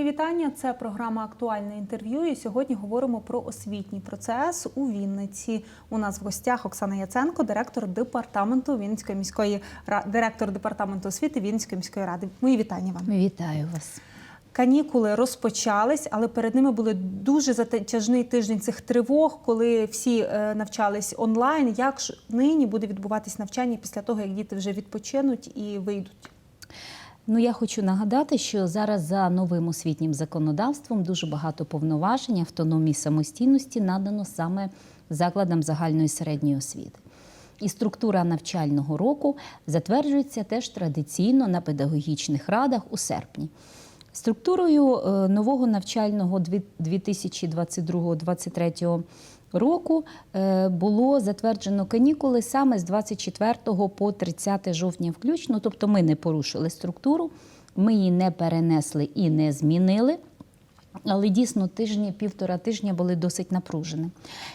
Мої вітання. Це програма Актуальне інтерв'ю. І сьогодні говоримо про освітній процес у Вінниці. У нас в гостях Оксана Яценко, директор департаменту Вінницької міської директор департаменту освіти Вінницької міської ради. Мої вітання вам. Вітаю вас. Канікули розпочались, але перед ними були дуже затяжний тиждень цих тривог, коли всі е, навчались онлайн. Як ж нині буде відбуватись навчання після того, як діти вже відпочинуть і вийдуть? Ну я хочу нагадати, що зараз за новим освітнім законодавством дуже багато повноважень, автономії самостійності надано саме закладам загальної середньої освіти. І структура навчального року затверджується теж традиційно на педагогічних радах у серпні. Структурою е, нового навчального 2022-2023 року е, було затверджено канікули саме з 24 по 30 жовтня включно. Тобто ми не порушили структуру, ми її не перенесли і не змінили. Але дійсно тижні, півтора тижня були досить напружені.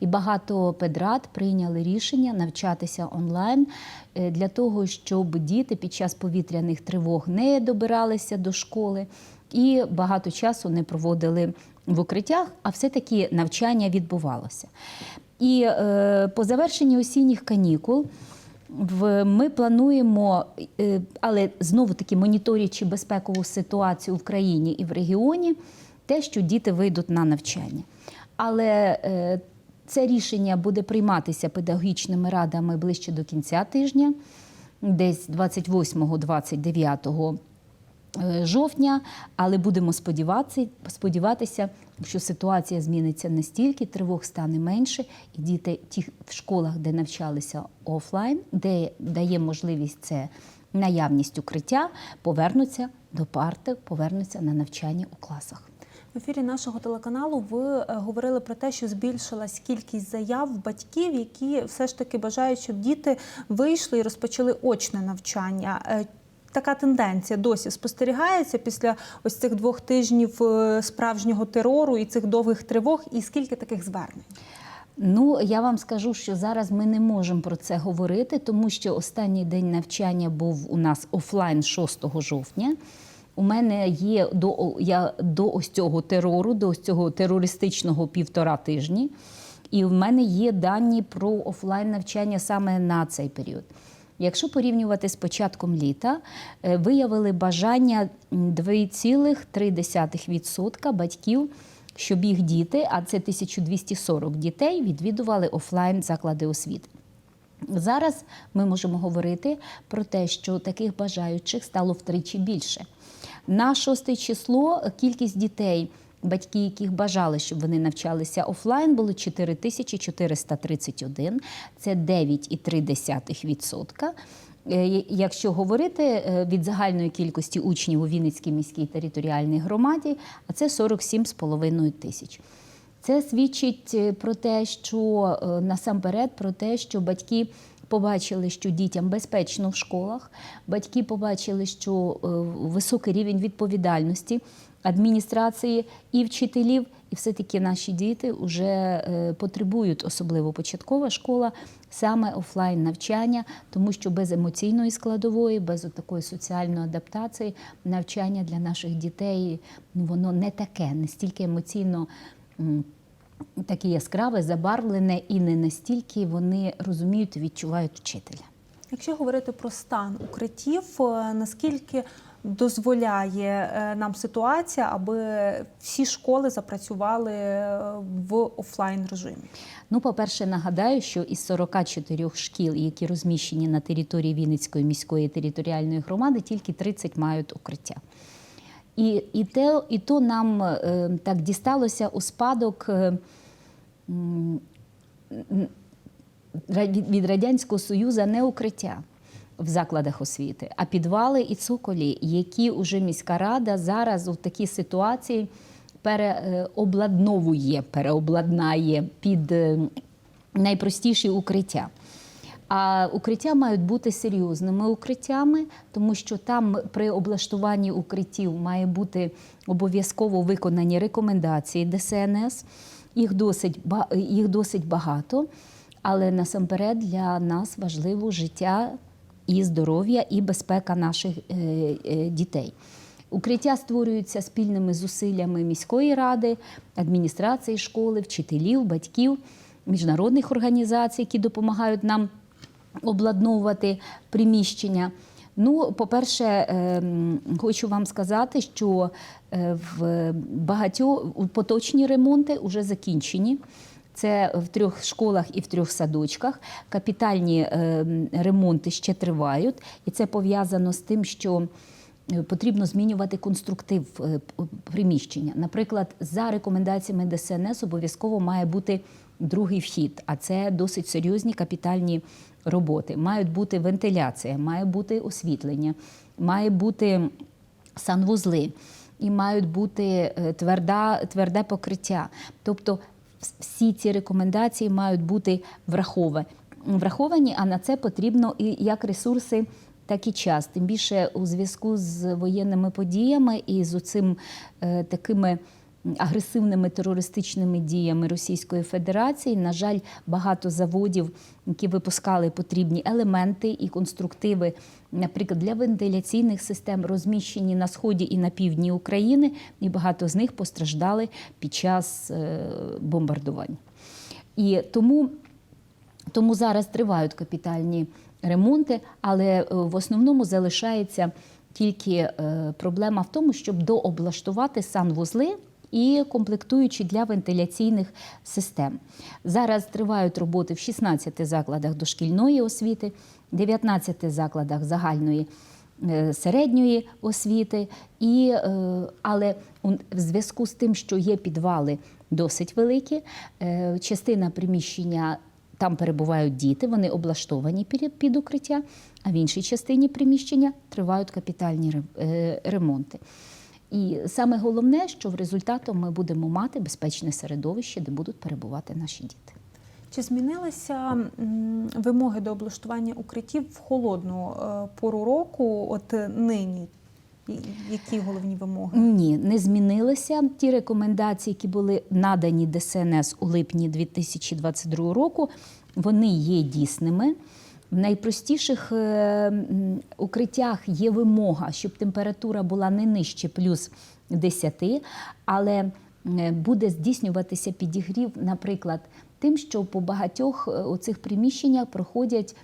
І багато педрат прийняли рішення навчатися онлайн е, для того, щоб діти під час повітряних тривог не добиралися до школи і багато часу не проводили в укриттях, а все-таки навчання відбувалося. І е, по завершенні осінніх канікул. Ми плануємо, е, але знову таки моніторячи безпекову ситуацію в країні і в регіоні, те, що діти вийдуть на навчання. Але е, це рішення буде прийматися педагогічними радами ближче до кінця тижня, десь 28-29 е, жовтня, але будемо сподіватися, сподіватися, що ситуація зміниться настільки, тривог стане менше, і діти ті в школах, де навчалися офлайн, де дає можливість це наявність укриття, повернуться до парти, повернуться на навчання у класах. В ефірі нашого телеканалу ви е, говорили про те, що збільшилась кількість заяв батьків, які все ж таки бажають, щоб діти вийшли і розпочали очне навчання. Така тенденція досі спостерігається після ось цих двох тижнів е, справжнього терору і цих довгих тривог. І скільки таких звернень? Ну, я вам скажу, що зараз ми не можемо про це говорити, тому що останній день навчання був у нас офлайн 6 жовтня. У мене є до, я, до ось цього терору, до ось цього терористичного півтора тижні. І в мене є дані про офлайн навчання саме на цей період. Якщо порівнювати з початком літа, е, виявили бажання 2,3% батьків, щоб їх діти, а це 1240 дітей, відвідували офлайн заклади освіти. Зараз ми можемо говорити про те, що таких бажаючих стало втричі більше. На 6 число кількість дітей, батьки, яких бажали, щоб вони навчалися офлайн, було 4431. Це 9,3%. Е, Якщо говорити е, від загальної кількості учнів у Вінницькій міській територіальній громаді, а це 47,5 тисяч. Це свідчить е, про те, що насамперед про те, що батьки побачили, що дітям безпечно в школах, батьки побачили, що високий рівень відповідальності адміністрації і вчителів, і все-таки наші діти вже е, потребують, особливо початкова школа, саме офлайн навчання, тому що без емоційної складової, без такої соціальної адаптації навчання для наших дітей ну воно не таке, не стільки емоційно. Таке яскраве, забарвлене і не настільки вони розуміють відчувають вчителя. Якщо говорити про стан укриттів, е, наскільки дозволяє е, нам ситуація, аби всі школи запрацювали е, в офлайн режимі? Ну, по-перше, нагадаю, що із 44 шкіл, які розміщені на території Вінницької міської територіальної громади, тільки 30 мають укриття. І, і, те, і то нам е, так дісталося у спадок е, від Радянського Союзу не укриття в закладах освіти, а підвали і цоколі, які уже міська рада зараз у такій ситуації переобладновує, переобладнає під е, найпростіші укриття. А укриття мають бути серйозними укриттями, тому що там при облаштуванні укриттів має бути обов'язково виконані рекомендації ДСНС. Їх досить, їх досить багато, але насамперед для нас важливо життя і здоров'я, і безпека наших е, е, дітей. Укриття створюються спільними зусиллями міської ради, адміністрації школи, вчителів, батьків, міжнародних організацій, які допомагають нам обладновувати приміщення. Ну, по-перше, ем, хочу вам сказати, що е, в багатьох поточні ремонти вже закінчені. Це в трьох школах і в трьох садочках. Капітальні ем, ремонти ще тривають, і це пов'язано з тим, що е, потрібно змінювати конструктив е, приміщення. Наприклад, за рекомендаціями ДСНС обов'язково має бути другий вхід, а це досить серйозні капітальні роботи. Мають бути вентиляція, має бути освітлення, має бути санвузли і мають бути е, тверда, тверде покриття. Тобто всі ці рекомендації мають бути враховані. враховані, а на це потрібно і як ресурси, так і час. Тим більше у зв'язку з воєнними подіями і з оцим е, такими агресивними терористичними діями Російської Федерації. На жаль, багато заводів, які випускали потрібні елементи і конструктиви, наприклад, для вентиляційних систем, розміщені на сході і на півдні України, і багато з них постраждали під час е, бомбардувань. І тому тому зараз тривають капітальні ремонти, але е, в основному залишається тільки е, проблема в тому, щоб дооблаштувати санвузли і комплектуючі для вентиляційних систем. Зараз тривають роботи в 16 закладах дошкільної освіти, 19 закладах загальної е, середньої освіти, і, е, але в зв'язку з тим, що є підвали досить великі, е, частина приміщення там перебувають діти, вони облаштовані під, укриття, а в іншій частині приміщення тривають капітальні ремонти. І саме головне, що в результаті ми будемо мати безпечне середовище, де будуть перебувати наші діти. Чи змінилися вимоги до облаштування укриттів в холодну е, пору року, от е, нині? Які головні вимоги? Ні, не змінилися. Ті рекомендації, які були надані ДСНС у липні 2022 року, вони є дійсними. В найпростіших е, укриттях є вимога, щоб температура була не нижче плюс 10, але е, буде здійснюватися підігрів, наприклад, тим, що по багатьох е, оцих приміщеннях проходять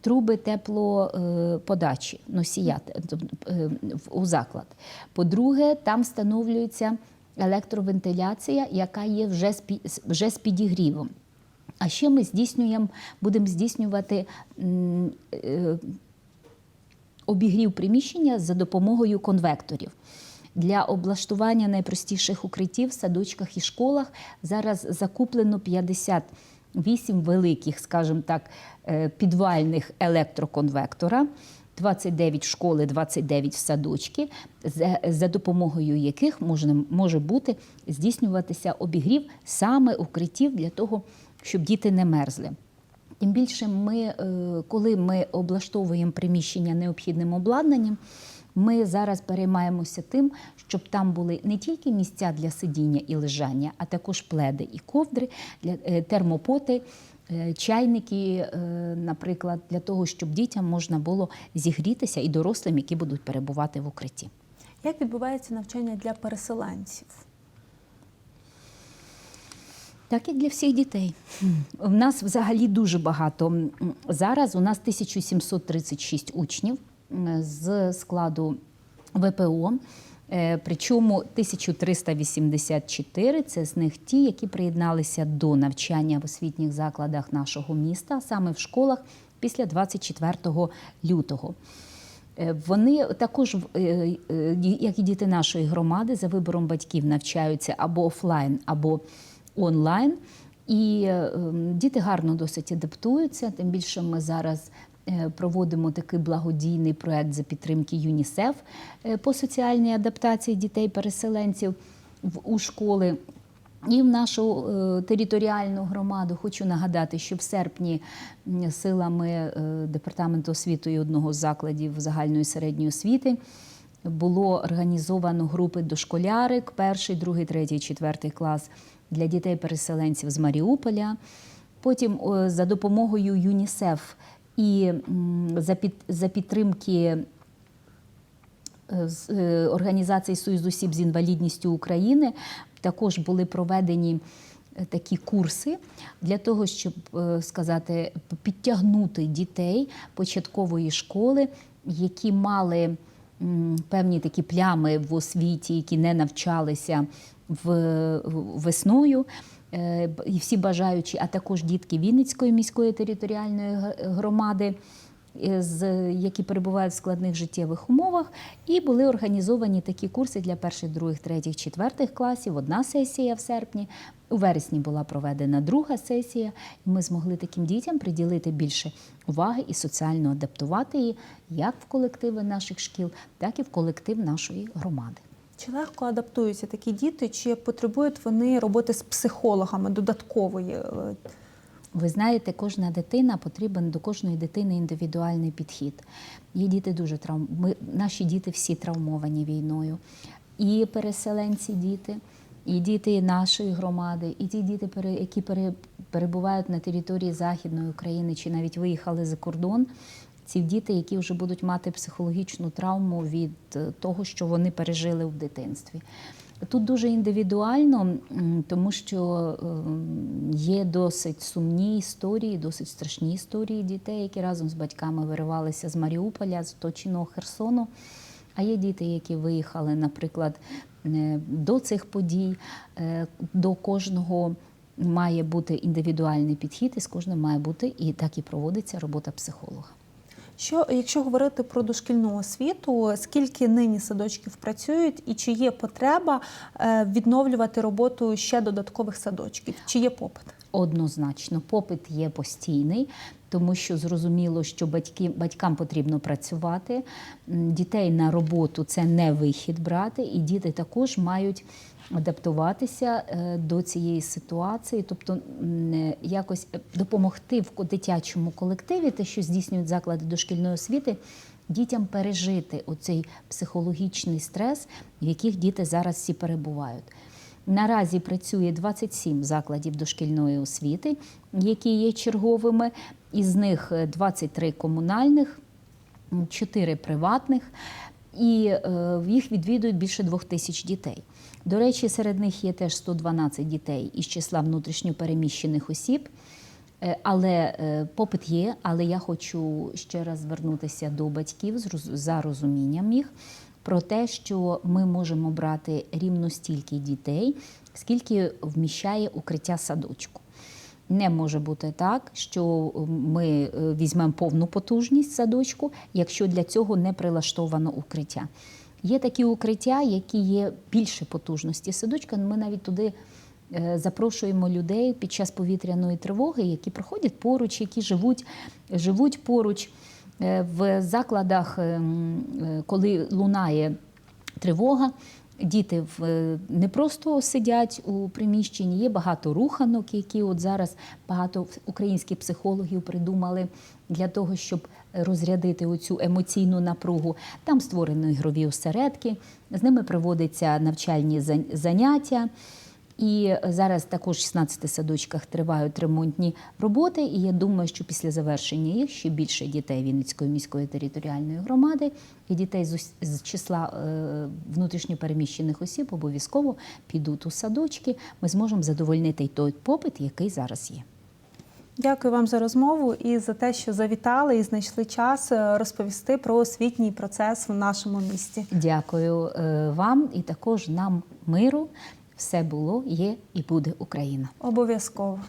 труби теплоподачі носія те- тобто, е, у заклад. По-друге, там встановлюється електровентиляція, яка є вже з підігрівом. А ще ми здійснюємо, будемо здійснювати е, обігрів приміщення за допомогою конвекторів. Для облаштування найпростіших укриттів в садочках і школах зараз закуплено 58 великих, скажімо так, е, підвальних електроконвектора. 29 в школи, 29 в садочки, за, за допомогою яких можна, може бути здійснюватися обігрів саме укриттів для того, щоб діти не мерзли. Тим більше, ми, е, коли ми облаштовуємо приміщення необхідним обладнанням, ми зараз переймаємося тим, щоб там були не тільки місця для сидіння і лежання, а також пледи і ковдри, е, термопоти, е, чайники, наприклад, для того, щоб дітям можна було зігрітися і дорослим, які будуть перебувати в укритті. Як відбувається навчання для переселенців? Так як для всіх дітей. У нас взагалі дуже багато. Зараз у нас 1736 учнів з складу ВПО. Е, Причому 1384 це з них ті, які приєдналися до навчання в освітніх закладах нашого міста, саме в школах після 24 лютого. Е, Вони також, е, як і діти нашої громади, за вибором батьків навчаються або офлайн, або онлайн. І ем, діти гарно досить адаптуються. Тим більше ми зараз е, проводимо такий благодійний проект за підтримки ЮНІСЕФ е, по соціальній адаптації дітей-переселенців у школи. І в нашу е, територіальну громаду хочу нагадати, що в серпні силами департаменту освіти і одного з закладів загальної середньої освіти було організовано групи дошколярик, перший, другий, третій, четвертий клас для дітей-переселенців з Маріуполя. Потім за допомогою ЮНІСЕФ і за, під, за підтримки е, е, організації Союзу осіб з інвалідністю України також були проведені е, такі курси для того, щоб сказати, підтягнути дітей початкової школи, які мали певні такі плями в освіті, які не навчалися в весною. Е, І всі бажаючі, а також дітки Вінницької міської територіальної громади, які перебувають в складних життєвих умовах, і були організовані такі курси для перших, других, третіх, четвертих класів. Одна сесія в серпні. У вересні була проведена друга сесія, і ми змогли таким дітям приділити більше уваги і соціально адаптувати її як в колективи наших шкіл, так і в колектив нашої громади. Чи легко адаптуються такі діти, чи потребують вони роботи з психологами додаткової? Ви знаєте, кожна дитина потрібен до кожної дитини індивідуальний підхід. Є діти дуже травм... Ми, наші діти всі травмовані війною. І переселенці діти, і діти нашої громади, і ті діти, які перебувають на території Західної України чи навіть виїхали за кордон. Ці діти, які вже будуть мати психологічну травму від е, того, що вони пережили в дитинстві. Тут дуже індивідуально, тому що ем, є досить сумні історії, досить страшні історії дітей, які разом з батьками виривалися з Маріуполя, з оточеного Херсону. А є діти, які виїхали, наприклад, е, до цих подій. Е, До кожного має бути індивідуальний підхід, і з кожним має бути і так і проводиться робота психолога. Що, якщо говорити про дошкільну освіту, скільки нині садочків працюють, і чи є потреба е, відновлювати роботу ще додаткових садочків? Чи є попит? Однозначно, попит є постійний, тому що зрозуміло, що батьки, батькам потрібно працювати. Дітей на роботу це не вихід брати, і діти також мають адаптуватися е, до цієї ситуації, тобто е, якось е, допомогти в дитячому колективі, те, що здійснюють заклади дошкільної освіти. Дітям пережити оцей психологічний стрес, в яких діти зараз всі перебувають. Наразі працює 27 закладів дошкільної освіти, які є черговими. Із них е, 23 комунальних, 4 приватних, і е, їх відвідують більше двох тисяч дітей. До речі, серед них є теж 112 дітей із числа внутрішньопереміщених осіб. Е, Але е, попит є, але я хочу ще раз звернутися до батьків за розумінням їх про те, що ми можемо брати рівно стільки дітей, скільки вміщає укриття садочку. Не може бути так, що ми е, візьмемо повну потужність садочку, якщо для цього не прилаштовано укриття. Є такі укриття, які є більше потужності садочка. Ми навіть туди е, запрошуємо людей під час повітряної тривоги, які проходять поруч, які живуть, живуть поруч в закладах, ем, е, коли лунає тривога. Діти е, не просто сидять у приміщенні, є багато руханок, які от зараз багато українських психологів придумали для того, щоб розрядити оцю емоційну напругу. Там створено ігрові осередки, з ними проводяться навчальні заняття. І зараз також в 16 садочках тривають ремонтні роботи. І я думаю, що після завершення їх ще більше дітей Вінницької міської територіальної громади і дітей з, числа е, внутрішньопереміщених осіб обов'язково підуть у садочки. Ми зможемо задовольнити й той попит, який зараз є. Дякую вам за розмову і за те, що завітали і знайшли час е, розповісти про освітній процес в нашому місті. Дякую е, вам і також нам миру. Все було, є і буде Україна. Обов'язково.